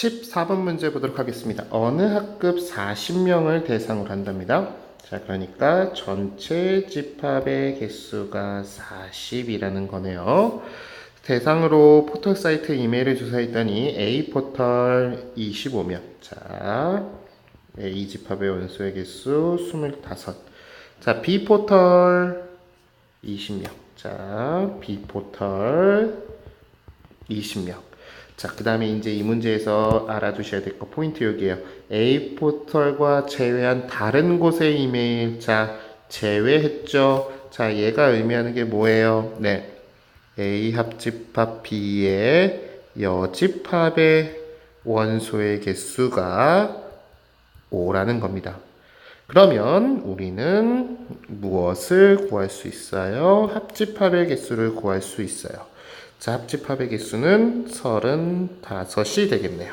14번 문제 보도록 하겠습니다. 어느 학급 40명을 대상으로 한답니다. 자, 그러니까 전체 집합의 개수가 40이라는 거네요. 대상으로 포털 사이트 이메일을 주사했더니 A 포털 25명. 자, A 집합의 원소의 개수 25. 자, B 포털 20명. 자, B 포털 20명. 자, 그 다음에 이제 이 문제에서 알아두셔야 될 거 포인트 여기에요. A 포털과 제외한 다른 곳의 이메일. 자, 제외했죠. 자, 얘가 의미하는 게 뭐예요? 네. A 합집합 B의 여집합의 원소의 개수가 5라는 겁니다. 그러면 우리는 무엇을 구할 수 있어요? 합집합의 개수를 구할 수 있어요. 자, 합집합의 개수는 35이 되겠네요.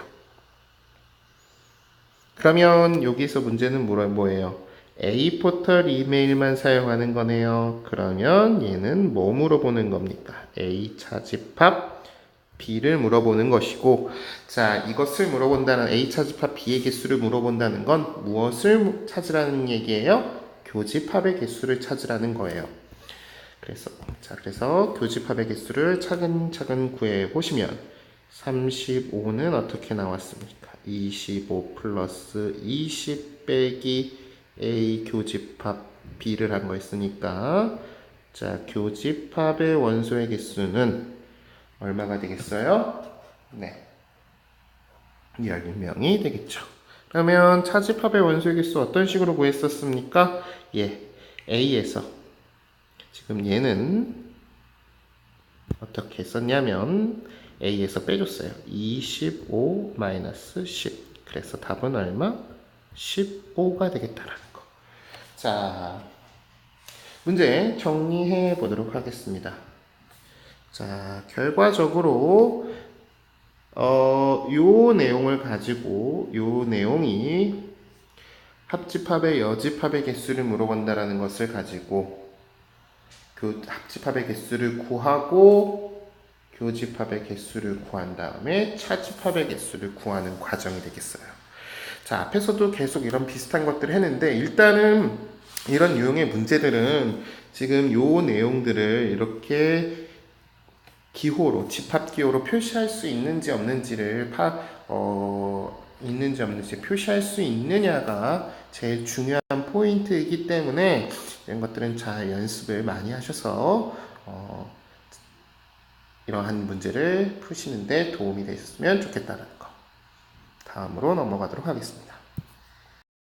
그러면 여기서 문제는 뭐예요? A 포털 이메일만 사용하는 거네요. 그러면 얘는 뭐 물어 보는 겁니까? A 차집합 B를 물어보는 것이고, 자, 이것을 물어본다는 A 차집합 B의 개수를 물어본다는 건 무엇을 찾으라는 얘기예요? 교집합의 개수를 찾으라는 거예요. 그래서 자 그래서 교집합의 개수를 차근차근 구해 보시면 35는 어떻게 나왔습니까? 25 플러스 20 빼기 A 교집합 B를 한 거였으니까 자 교집합의 원소의 개수는 얼마가 되겠어요? 네 10명이 되겠죠. 그러면 차집합의 원소의 개수 어떤 식으로 구했었습니까? 예, A에서 지금 얘는 어떻게 썼냐면 A에서 빼줬어요. 25 마이너스 10. 그래서 답은 얼마? 15가 되겠다라는 거. 자, 문제 정리해 보도록 하겠습니다. 자, 결과적으로 어, 요 내용을 가지고 요 내용이 합집합의 여집합의 개수를 물어본다라는 것을 가지고 그 합집합의 개수를 구하고 교집합의 개수를 구한 다음에 차집합의 개수를 구하는 과정이 되겠어요. 자, 앞에서도 계속 이런 비슷한 것들을 했는데 일단은 이런 유형의 문제들은 지금 요 내용들을 이렇게 기호로 집합 기호로 표시할 수 있는지 없는지를 파 어, 있는지 없는지 표시할 수 있느냐가 제일 중요한 포인트이기 때문에 이런 것들은 잘 연습을 많이 하셔서 어, 이러한 문제를 푸시는데 도움이 되셨으면 좋겠다는 거. 다음으로 넘어가도록 하겠습니다.